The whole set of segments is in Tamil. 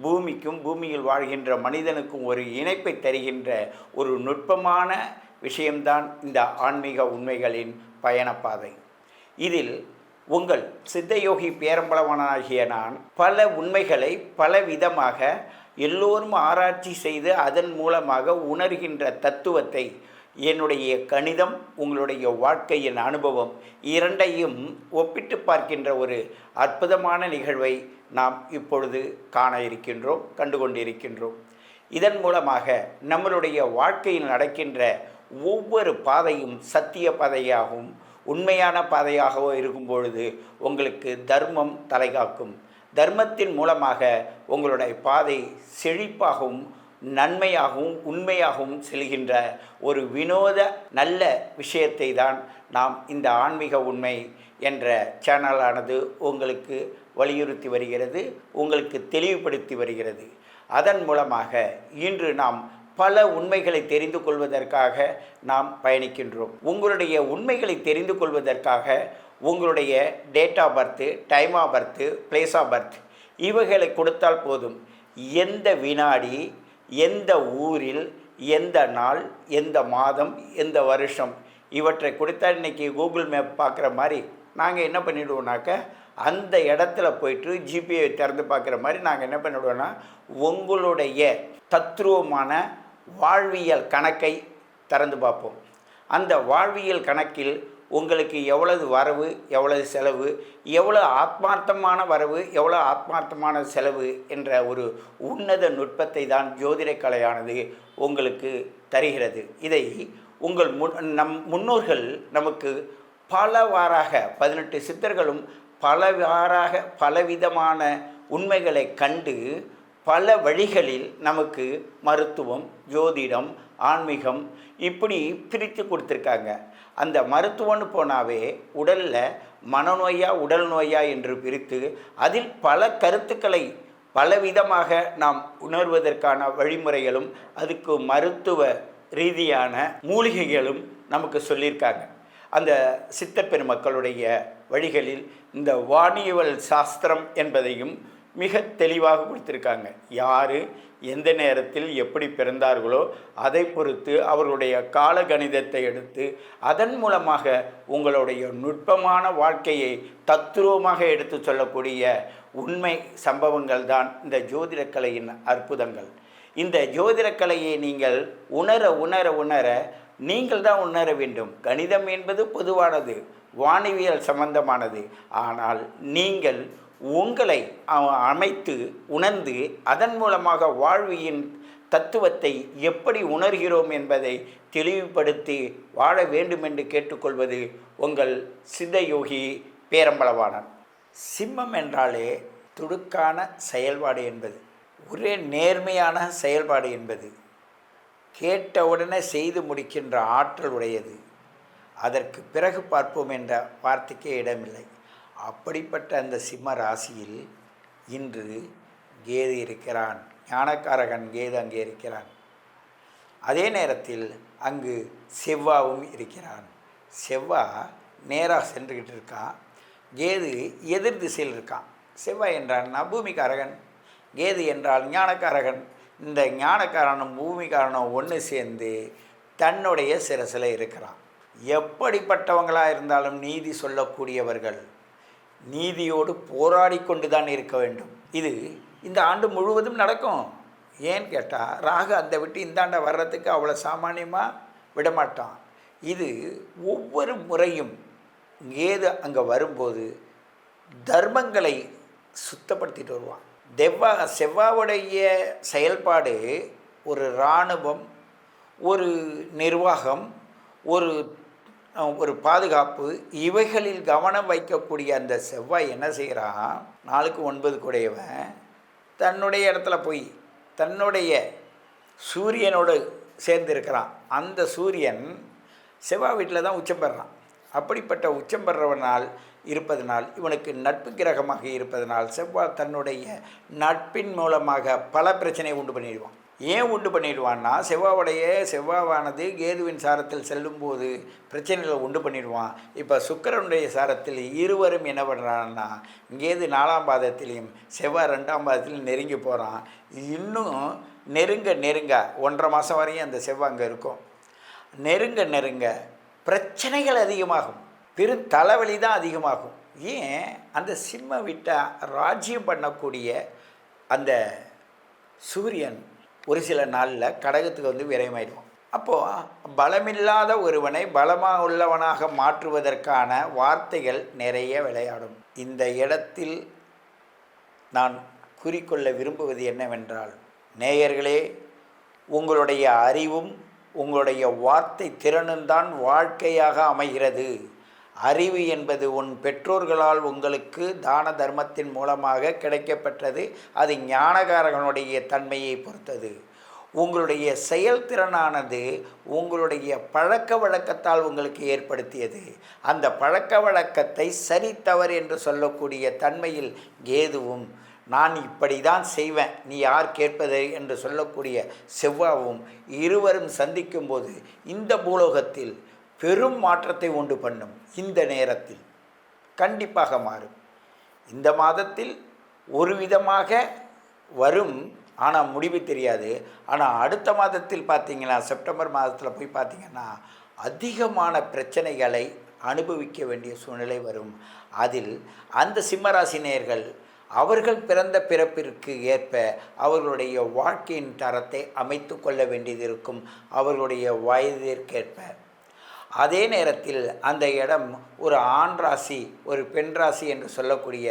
பூமிக்கும் பூமியில் வாழ்கின்ற மனிதனுக்கும் ஒரு இணைப்பை தருகின்ற ஒரு நுட்பமான விஷயம்தான் இந்த ஆன்மீக உண்மைகளின் பயணப்பாதை. இதில் உங்கள் சித்தயோகி பேரம்பளவனாகிய நான் பல உண்மைகளை பல விதமாக எல்லோரும் ஆராய்ச்சி செய்து அதன் மூலமாக உணர்கின்ற தத்துவத்தை என்னுடைய கணிதம் உங்களுடைய வாழ்க்கையின் அனுபவம் இரண்டையும் ஒப்பிட்டு பார்க்கின்ற ஒரு அற்புதமான நிகழ்வை நாம் இப்பொழுது காண இருக்கின்றோம் கண்டு கொண்டிருக்கின்றோம். இதன் மூலமாக நம்மளுடைய வாழ்க்கையில் நடக்கின்ற ஒவ்வொரு பாதையும் சத்திய பாதையாகவும் உண்மையான பாதையாகவோ இருக்கும் பொழுது உங்களுக்கு தர்மம் தலைகாக்கும். தர்மத்தின் மூலமாக உங்களுடைய பாதை செழிப்பாகவும் நன்மையாகவும் உண்மையாகவும் செல்கின்ற ஒரு வினோத நல்ல விஷயத்தை தான் நாம் இந்த ஆன்மீக உண்மை என்ற சேனலானது உங்களுக்கு வலியுறுத்தி வருகிறது உங்களுக்கு தெளிவுபடுத்தி வருகிறது. அதன் மூலமாக இன்று நாம் பல உண்மைகளை தெரிந்து கொள்வதற்காக நாம் பயணிக்கின்றோம். உங்களுடைய உண்மைகளை தெரிந்து கொள்வதற்காக உங்களுடைய date of birth time of birth place of birth இவைகளை கொடுத்தால் போதும். எந்த வினாடி எந்த ஊரில் எந்த நாள் எந்த மாதம் எந்த வருஷம்? இவற்றை கொடுத்தா இன்றைக்கி கூகுள் மேப் பார்க்குற மாதிரி நாங்கள் என்ன பண்ணிவிடுவோம்னாக்க அந்த இடத்துல போயிட்டு ஜிபிஐ திறந்து பார்க்குற மாதிரி நாங்கள் என்ன பண்ணிவிடுவோன்னா உங்களுடைய தத்ரூபமான வாழ்வியல் கணக்கை திறந்து பார்ப்போம். அந்த வாழ்வியல் கணக்கில் உங்களுக்கு எவ்வளவு வரவு எவ்வளவு செலவு எவ்வளோ ஆத்மார்த்தமான வரவு எவ்வளோ ஆத்மார்த்தமான செலவு என்ற ஒரு உன்னத நுட்பத்தை தான் ஜோதிட கலையானது உங்களுக்கு தருகிறது. இதை உங்கள் முன் நம் முன்னோர்கள் நமக்கு பலவாறாக பதினெட்டு சித்தர்களும் பலவாறாக பலவிதமான உண்மைகளை கண்டு பல வழிகளில் நமக்கு மருத்துவம் ஜோதிடம் ஆன்மீகம் இப்படி பிரித்து கொடுத்துருக்காங்க. அந்த மருத்துவம்னு போனாவே உடலில் மனநோயா உடல் நோயா என்று பிரித்து அதில் பல கருத்துக்களை பலவிதமாக நாம் உணர்வதற்கான வழிமுறைகளும் அதுக்கு மருத்துவ ரீதியான மூலிகைகளும் நமக்கு சொல்லியிருக்காங்க. அந்த சித்த பெருமக்களுடைய வழிகளில் இந்த வானியல் சாஸ்திரம் என்பதையும் மிக தெளிவாக கொடுத்துருக்காங்க. யார்? எந்த நேரத்தில் எப்படி பிறந்தார்களோ அதை பொறுத்து அவர்களுடைய கால கணிதத்தை எடுத்து அதன் மூலமாக உங்களுடைய நுட்பமான வாழ்க்கையை தத்துருவமாக எடுத்து சொல்லக்கூடிய உண்மை சம்பவங்கள் தான் இந்த ஜோதிடக்கலையின் அற்புதங்கள். இந்த ஜோதிடக்கலையை நீங்கள் உணர உணர உணர நீங்கள் தான் உணர வேண்டும். கணிதம் என்பது பொதுவானது வானவியல் சம்பந்தமானது. ஆனால் நீங்கள் உங்களை அமைத்து உணர்ந்து அதன் மூலமாக வாழ்வியின் தத்துவத்தை எப்படி உணர்கிறோம் என்பதை தெளிவுபடுத்தி வாழ வேண்டும் என்று கேட்டுக்கொள்வது உங்கள் சித்தயோகி பேரம்பளவானன் சிம்மம் என்றாலே துடுக்கான செயல்பாடு என்பது. ஒரே நேர்மையான செயல்பாடு என்பது. கேட்டவுடனே செய்து முடிக்கின்ற ஆற்றல் உடையது. அதற்கு பிறகு பார்ப்போம் என்ற வார்த்தைக்கே இடமில்லை. அப்படிப்பட்ட அந்த சிம்ம ராசியில் இன்று கேது இருக்கிறான். ஞானக்காரகன் கேது அங்கே இருக்கிறான். அதே நேரத்தில் அங்கு செவ்வாவும் இருக்கிறான். செவ்வா நேராக சென்றுக்கிட்டு இருக்கான் கேது எதிர் திசையில் இருக்கான். செவ்வாய் என்றான்னா பூமிக்காரகன். கேது என்றால் ஞானக்காரகன். இந்த ஞானக்காரனும் பூமிக்காரனும் ஒன்று சேர்ந்து தன்னுடைய சிரசில் இருக்கிறான். எப்படிப்பட்டவங்களாக இருந்தாலும் நீதி சொல்லக்கூடியவர்கள் நீதியோடு போராடி கொண்டு தான் இருக்க வேண்டும். இது இந்த ஆண்டு முழுவதும் நடக்கும். ஏன்னு கேட்டால் ராகு அந்த விட்டு இந்த ஆண்டை வர்றதுக்கு அவ்வளோ சாமானியமாக விடமாட்டான். இது ஒவ்வொரு முறையும் ஏது அங்கே வரும்போது தர்மங்களை சுத்தப்படுத்திட்டு வருவான். தெவ்வா செவ்வாவுடைய செயல்பாடு ஒரு இராணுவம் ஒரு நிர்வாகம் ஒரு ஒரு பாதுகாப்பு இவைகளில் கவனம் வைக்கக்கூடிய அந்த செவ்வாய் என்ன செய்கிறான்? நாளுக்கு ஒன்பது கூடையவன் தன்னுடைய இடத்துல போய் தன்னுடைய சூரியனோடு சேர்ந்திருக்கிறான். அந்த சூரியன் செவ்வாய் வீட்டில் தான் உச்சம் பெறான். அப்படிப்பட்ட உச்சம் பெறவனால் இருப்பதனால் இவனுக்கு நட்பு கிரகமாக இருப்பதனால் செவ்வாய் தன்னுடைய நட்பின் மூலமாக பல பிரச்சனையை உண்டு பண்ணிடுவான். ஏன் உண்டு பண்ணிடுவான்னா செவ்வாவுடைய செவ்வாவானது கேதுவின் சாரத்தில் செல்லும்போது பிரச்சனைகளை உண்டு பண்ணிடுவான். இப்போ சுக்கிரனுடைய சாரத்தில் இருவரும் என்ன பண்ணுறான்னா கேது நாலாம் பாதத்திலையும் செவ்வாய் ரெண்டாம் பாதத்திலையும் நெருங்கி போகிறான் இன்னும் நெருங்க நெருங்க ஒன்றரை மாதம் வரையும் அந்த செவ்வாய் அங்கே இருக்கும். நெருங்க நெருங்க பிரச்சனைகள் அதிகமாகும். பெரும் தலைவலி தான் அதிகமாகும். ஏன்? அந்த சிம்ம விட்டால் ராஜ்யம் பண்ணக்கூடிய அந்த சூரியன் ஒரு சில நாளில் கடகத்துக்கு வந்து விரயமாயிடுவோம். அப்போது பலமில்லாத ஒருவனை பலமாக உள்ளவனாக மாற்றுவதற்கான வார்த்தைகள் நிறைய விளையாடும். இந்த இடத்தில் நான் குறிக்கொள்ள விரும்புவது என்னவென்றால் நேயர்களே உங்களுடைய அறிவும் உங்களுடைய வார்த்தை திறனும் தான் வாழ்க்கையாக அமைகிறது. அறிவு என்பது உன் பெற்றோர்களால் உங்களுக்கு தான தர்மத்தின் மூலமாக கிடைக்கப்பெற்றது. அது ஞானகாரகனுடைய தன்மையை பொறுத்தது. உங்களுடைய செயல்திறனானது உங்களுடைய பழக்க வழக்கத்தால் உங்களுக்கு ஏற்படுத்தியது. அந்த பழக்க வழக்கத்தை சரி தவறு என்று சொல்லக்கூடிய தன்மையில் கேதுவும் நான் இப்படி தான் செய்வேன் நீ யார் கேட்பது? என்று சொல்லக்கூடிய செவ்வாவும் இருவரும் சந்திக்கும்போது இந்த பூலோகத்தில் பெரும் மாற்றத்தை உண்டு பண்ணும் இந்த நேரத்தில். கண்டிப்பாக மாறும். இந்த மாதத்தில் ஒரு விதமாக வரும். ஆனால் முடிவு தெரியாது. ஆனால் அடுத்த மாதத்தில் பார்த்தீங்கன்னா செப்டம்பர் மாதத்தில் போய் பார்த்தீங்கன்னா அதிகமான பிரச்சனைகளை அனுபவிக்க வேண்டிய சூழ்நிலை வரும். அதில் அந்த சிம்மராசினியர்கள் அவர்கள் பிறந்த பிறப்பிற்கு ஏற்ப அவர்களுடைய வாழ்க்கையின் தரத்தை அமைத்து கொள்ள வேண்டியது இருக்கும். அவர்களுடைய வயதிற்கேற்ப அதே நேரத்தில் அந்த இடம் ஒரு ஆண் ராசி ஒரு பெண் ராசி என்று சொல்லக்கூடிய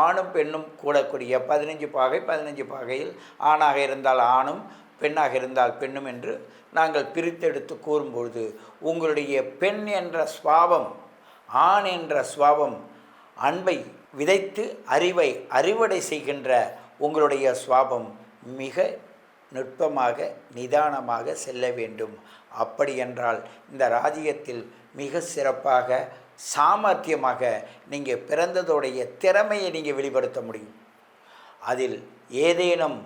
ஆணும் பெண்ணும் கூடக்கூடிய பதினஞ்சு பாகை பதினஞ்சு பாகையில் ஆணாக இருந்தால் ஆணும் பெண்ணாக இருந்தால் பெண்ணும் என்று நாங்கள் பிரித்தெடுத்து கூறும்பொழுது உங்களுடைய பெண் என்ற சுவாபம் ஆண் என்ற சுவாபம் அன்பை விதைத்து அறிவை அறிவடை செய்கின்ற உங்களுடைய சுவாபம் மிக நுட்பமாக நிதானமாக செல்ல வேண்டும். அப்படியென்றால் இந்த ராஜ்யத்தில் மிக சிறப்பாக சாமர்த்தியமாக நீங்கள் பிறந்ததோடைய திறமையை நீங்கள் வெளிப்படுத்த முடியும். அதில் ஏதேனும்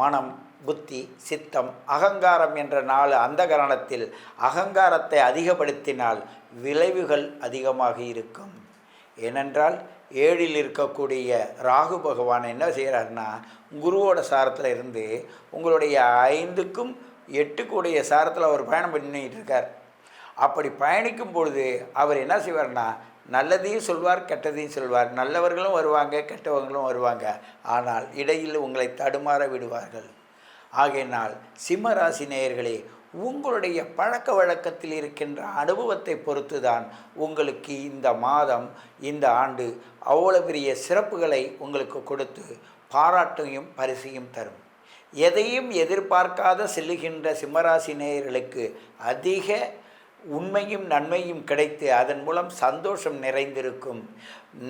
மனம் புத்தி சித்தம் அகங்காரம் என்ற நாலு அந்த கரணத்தில் அகங்காரத்தை அதிகப்படுத்தினால் விளைவுகள் அதிகமாக இருக்கும். ஏனென்றால் ஏழில் இருக்கக்கூடிய ராகு பகவான் என்ன செய்கிறாருன்னா குருவோட சாரத்தில் இருந்து உங்களுடைய ஐந்துக்கும் எட்டுக்குடைய சாரத்தில் அவர் பயணம் பண்ணிட்டு இருக்கார். அப்படி பயணிக்கும் பொழுது அவர் என்ன செய்வார்னா நல்லதையும் சொல்வார் கெட்டதையும் சொல்வார். நல்லவர்களும் வருவாங்க கெட்டவங்களும் வருவாங்க. ஆனால் இடையில் உங்களை தடுமாற விடுவார்கள். ஆகையினால் சிம்மராசி நேயர்களே உங்களுடைய பழக்க வழக்கத்தில் இருக்கின்ற அனுபவத்தை பொறுத்து தான் உங்களுக்கு இந்த மாதம் இந்த ஆண்டு அவ்வளோ பெரிய சிறப்புகளை உங்களுக்கு கொடுத்து பாராட்டையும் பரிசையும் தரும். எதையும் எதிர்பார்க்காத செல்லுகின்ற சிம்மராசி நேயர்களுக்கு அதிக உண்மையும் நன்மையும் கிடைத்து அதன் மூலம் சந்தோஷம் நிறைந்திருக்கும்.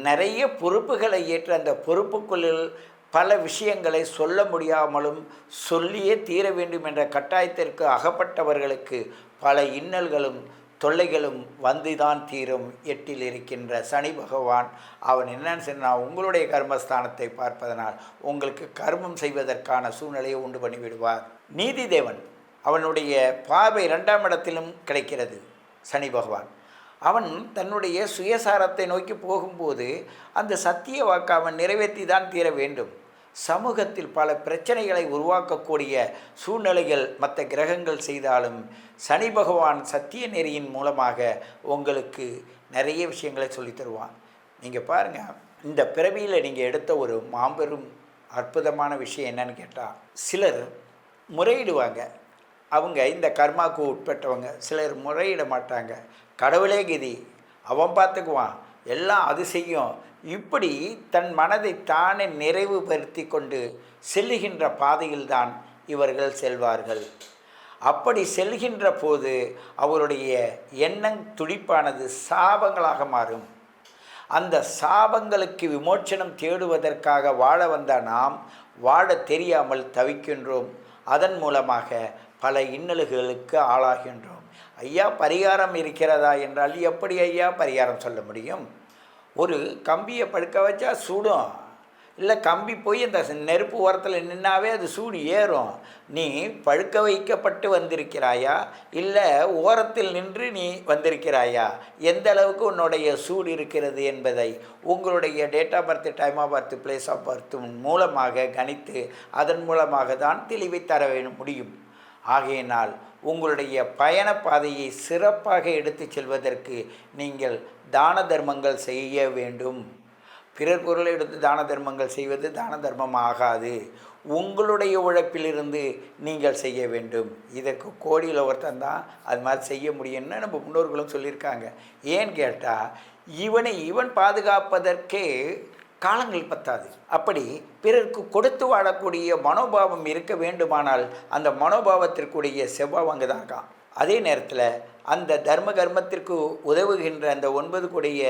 நிறைய பொறுப்புகளை ஏற்ற அந்த பொறுப்புக்குள்ளில் பல விஷயங்களை சொல்ல முடியாமலும் சொல்லியே தீர வேண்டும் என்ற கட்டாயத்திற்கு அகப்பட்டவர்களுக்கு பல இன்னல்களும் தொல்லைகளும் வந்துதான் தீரும் எட்டில் இருக்கின்ற சனி பகவான். அவன் என்னன்னு சொன்னால் உங்களுடைய கர்மஸ்தானத்தை பார்ப்பதனால் உங்களுக்கு கர்மம் செய்வதற்கான சூழ்நிலையை உண்டு பண்ணிவிடுவார். நீதி தேவன் அவனுடைய பார்வை இரண்டாம் இடத்திலும் கிடைக்கிறது சனி பகவான். அவன் தன்னுடைய சுயசாரத்தை நோக்கி போகும்போது அந்த சத்திய வாக்கு அவன் நிறைவேற்றி தான் தீர வேண்டும். சமூகத்தில் பல பிரச்சனைகளை உருவாக்கக்கூடிய சூழ்நிலைகள் மற்ற கிரகங்கள் செய்தாலும் சனி பகவான் சத்திய நெறியின் மூலமாக உங்களுக்கு நிறைய விஷயங்களை சொல்லித் தருவான். நீங்கள் பாருங்கள் இந்த பிறவியில் நீங்கள் எடுத்த ஒரு மாபெரும் அற்புதமான விஷயம் என்னன்னு கேட்டால் சிலர் முறையிடுவாங்க. அவங்க இந்த கர்மாவுக்கு உட்பட்டவங்க. சிலர் முறையிட மாட்டாங்க. கடவுளே கதி அவன் பார்த்துக்குவான். எல்லாம் அது செய்யும். இப்படி தன் மனதை தானே நிறைவுபடுத்தி கொண்டு செல்லுகின்ற பாதையில்தான் இவர்கள் செல்வார்கள். அப்படி செல்கின்ற போது அவருடைய எண்ணங் துடிப்பானது சாபங்களாக மாறும். அந்த சாபங்களுக்கு விமோச்சனம் தேடுவதற்காக வாழ வந்த நாம் வாழ தெரியாமல் தவிக்கின்றோம். அதன் மூலமாக பல இன்னல்களுக்கு ஆளாகின்றோம். ஐயா பரிகாரம் இருக்கிறதா என்றால் எப்படி ஐயா பரிகாரம் சொல்ல முடியும்? ஒரு கம்பியை படுக்க வச்சா சுடும். இல்லை கம்பி போய் அந்த நெருப்பு ஓரத்தில் நின்னாவே அது சூடு ஏறும். நீ பழுக்க வைக்கப்பட்டு வந்திருக்கிறாயா? இல்லை ஓரத்தில் நின்று நீ வந்திருக்கிறாயா? எந்த அளவுக்கு உன்னுடைய சூடு இருக்கிறது என்பதை உங்களுடைய date of birth time of birth place of birth மூலமாக கணித்து அதன் மூலமாக தான் தெளிவை தர முடியும். ஆகையினால் உங்களுடைய பயண பாதையை சிறப்பாக எடுத்துச் செல்வதற்கு நீங்கள் தான தர்மங்கள் செய்ய வேண்டும். பிறர் பொருளை எடுத்து தான தர்மங்கள் செய்வது தான தர்மம் ஆகாது. உங்களுடைய உழைப்பிலிருந்து நீங்கள் செய்ய வேண்டும். இதற்கு கோடியில் ஒருத்தன் தான் அது மாதிரி செய்ய முடியும்னு நம்ம முன்னோர்களும் சொல்லியிருக்காங்க. ஏன்னு கேட்டால் இவனை இவன் பாதுகாப்பதற்கே காலங்கள் பத்தாது. அப்படி பிறருக்கு கொடுத்து வாழக்கூடிய மனோபாவம் இருக்க வேண்டுமானால் அந்த மனோபாவத்திற்குரிய செவ்வாய் அங்கே தான் இருக்கான். அதே நேரத்தில் அந்த தர்ம கர்மத்திற்கு உதவுகின்ற அந்த ஒன்பது கொடிய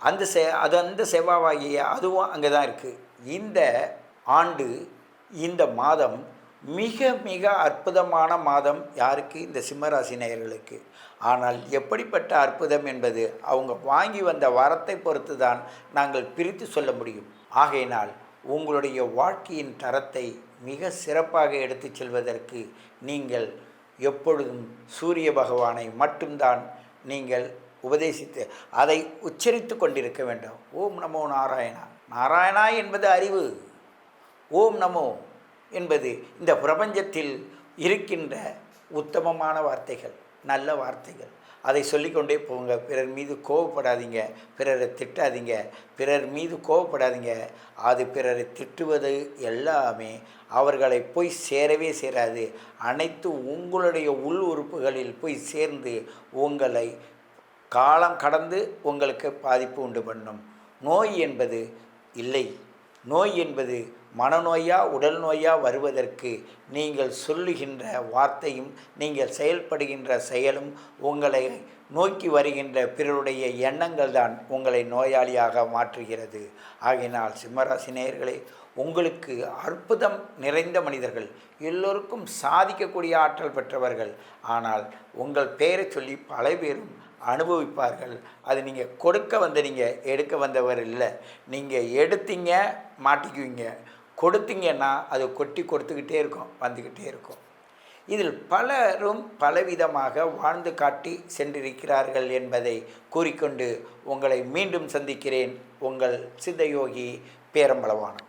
அந்த செ அது அந்த செவ்வாவாகிய அதுவும் அங்கே தான் இருக்குது இந்த ஆண்டு இந்த மாதம் மிக மிக அற்புதமான மாதம் யாருக்கு? இந்த சிம்மராசி நேயர்களுக்கு. ஆனால் எப்படிப்பட்ட அற்புதம் என்பது அவங்க வாங்கி வந்த வரத்தை பொறுத்து தான் நாங்கள் பிரித்து சொல்ல முடியும். ஆகையினால் உங்களுடைய வாழ்க்கையின் தரத்தை மிக சிறப்பாக எடுத்துச் செல்வதற்கு நீங்கள் எப்பொழுதும் சூரிய பகவானை மட்டும்தான் நீங்கள் உபதேசித்து அதை உச்சரித்து கொண்டிருக்க வேண்டும். ஓம் நமோ நாராயணா. நாராயணா என்பது அறிவு. ஓம் நமோ என்பது இந்த பிரபஞ்சத்தில் இருக்கின்ற உத்தமமான வார்த்தைகள் நல்ல வார்த்தைகள். அதை சொல்லிக்கொண்டே போங்க. பிறர் மீது கோவப்படாதீங்க. பிறரை திட்டாதீங்க. பிறர் மீது கோவப்படாதீங்க. அது பிறரை திட்டுவது எல்லாமே அவர்களை போய் சேரவே சேராது. அனைத்து உங்களுடைய உள் உறுப்புகளில் போய் சேர்ந்து உங்களை காலம் கடந்து உங்களுக்கு பாதிப்பு உண்டு பண்ணும். நோய் என்பது இல்லை. நோய் என்பது மனநோயா உடல் நோயா வருவதற்கு நீங்கள் சொல்லுகின்ற வார்த்தையும் நீங்கள் செயல்படுகின்ற செயலும் உங்களை நோக்கி வருகின்ற பிறருடைய எண்ணங்கள் தான் உங்களை நோயாளியாக மாற்றுகிறது. ஆகினால் சிம்மராசி நேயர்களே உங்களுக்கு அற்புதம் நிறைந்த மனிதர்கள் எல்லோருக்கும் சாதிக்கக்கூடிய ஆற்றல் பெற்றவர்கள். ஆனால் உங்கள் பெயரை சொல்லி பல பேரும் அனுபவிப்பார்கள். அது நீங்கள் கொடுக்க வந்த நீங்கள் எடுக்க வந்தவர் இல்லை. நீங்கள் எடுத்தீங்க மாட்டிக்குவீங்க. கொடுத்தீங்கன்னா அது கொட்டி கொடுத்துக்கிட்டே இருக்கும் வந்துக்கிட்டே இருக்கும். இதில் பலரும் பலவிதமாக வாழ்ந்து காட்டி சென்றிருக்கிறார்கள் என்பதை கூறிக்கொண்டு உங்களை மீண்டும் சந்திக்கிறேன். உங்கள் சித்தயோகி பேரம்பளவானம்